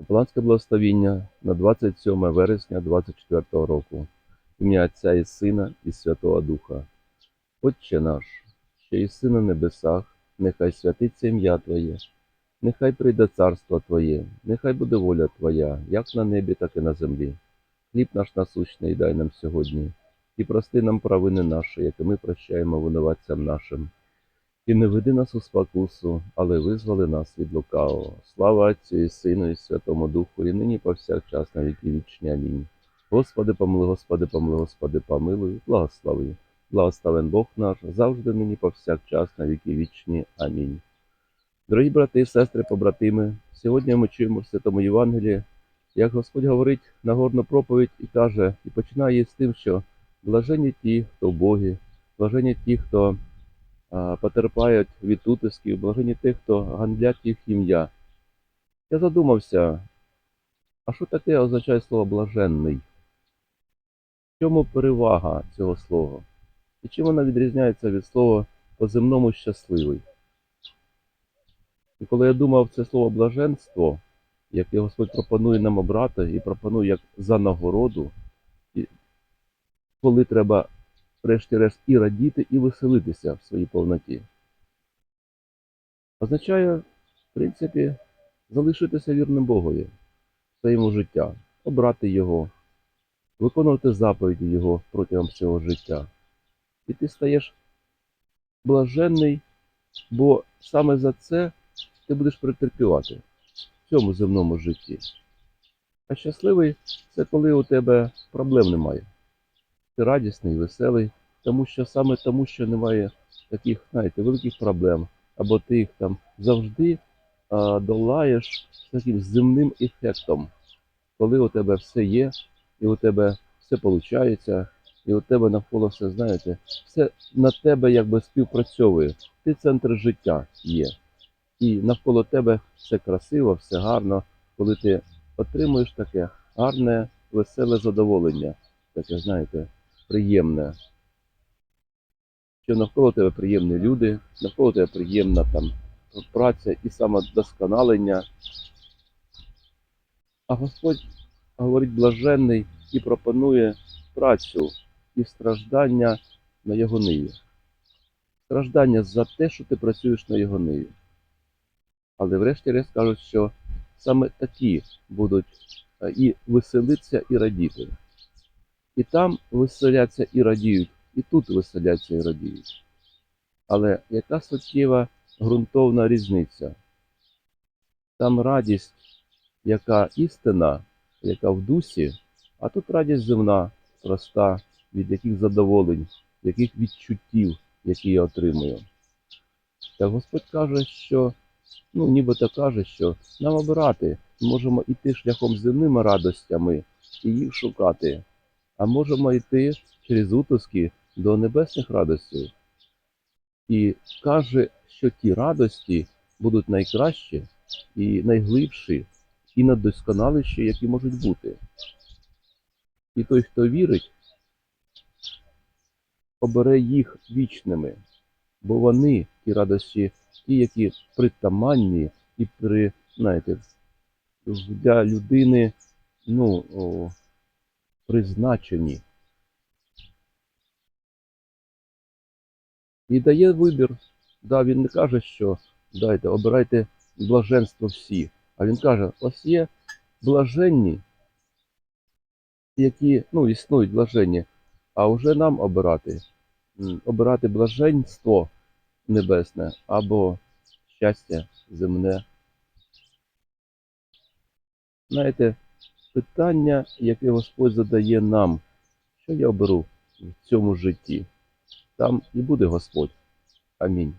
Капеланське благословіння на 27 вересня 24 року. Ім'я Отця і Сина і Святого Духа. Отче наш, що єси на небесах, нехай святиться ім'я Твоє, нехай прийде царство Твоє, нехай буде воля Твоя, як на небі, так і на землі. Хліб наш насущний дай нам сьогодні, і прости нам провини наші, які ми прощаємо винуватцям нашим. І не веди нас у спокусу, але визволи нас від лукавого. Слава Отцю і Сину, і Святому Духу, і нині повсякчас на віки вічні. Амінь. Господи, помилуй, Господи, помилуй, Господи, помилуй, благослови. Благословен Бог наш, завжди нині повсякчас на віки вічні. Амінь. Дорогі брати і сестри, побратими, сьогодні ми чуємо в Святому Євангелії, як Господь говорить Нагорну проповідь і каже, і починає з тим, що блажені ті, хто в Богі, блажені ті, хто потерпають від утисків, блажені тих, хто гандлять їх ім'я. Я задумався, а що таке означає слово блаженний? В чому перевага цього слова? І чим вона відрізняється від слова по-земному щасливий? І коли я думав це слово блаженство, яке Господь пропонує нам обрати і пропонує як за нагороду, коли треба врешті-решт і радіти, і веселитися в своїй повноті. Означає, в принципі, залишитися вірним Богові в своєму життя, обрати Його, виконувати заповіді Його протягом всього життя. І ти стаєш блаженний, бо саме за це ти будеш претерпівати в цьому земному житті. А щасливий це коли у тебе проблем немає радісний, веселий, тому що саме тому, що немає таких, знаєте, великих проблем, або ти їх там завжди а, долаєш таким земним ефектом, коли у тебе все є, і у тебе все виходить, і у тебе навколо все, знаєте, все на тебе якби співпрацьовує. Ти центр життя є. І навколо тебе все красиво, все гарно, коли ти отримуєш таке гарне, веселе задоволення, таке, знаєте, приємне. Що навколо тебе приємні люди, навколо тебе приємна там праця і самодосконалення. А Господь говорить блаженний і пропонує працю і страждання на його ниві. Страждання за те, що ти працюєш на його ниві. Але врешті-решт кажуть, що саме такі будуть е, і веселитися, і радіти. І там веселяться і радіють, і тут веселяться і радіють. Але яка суттєва ґрунтовна різниця? Там радість, яка істина, яка в дусі, а тут радість земна, проста, від яких задоволень, яких відчуттів, які я отримую. Та Господь каже, що, ну, нібито каже, що нам обирати, можемо йти шляхом земними радостями і їх шукати а можемо йти через утиски до небесних радостей. І каже, що ті радості будуть найкращі і найглибші, і найдосконаліші, які можуть бути. І той, хто вірить, обере їх вічними, бо вони, ті радості, ті, які притаманні і при, знаєте, для людини, ну, призначені. І дає вибір. Да, він не каже, що дайте, обирайте блаженство всі. А він каже, ось є блаженні, які ну, існують блаженні, а вже нам обирати. Обирати блаженство небесне або щастя земне. Знаєте, питання, яке Господь задає нам, що я оберу в цьому житті, там і буде Господь. Амінь.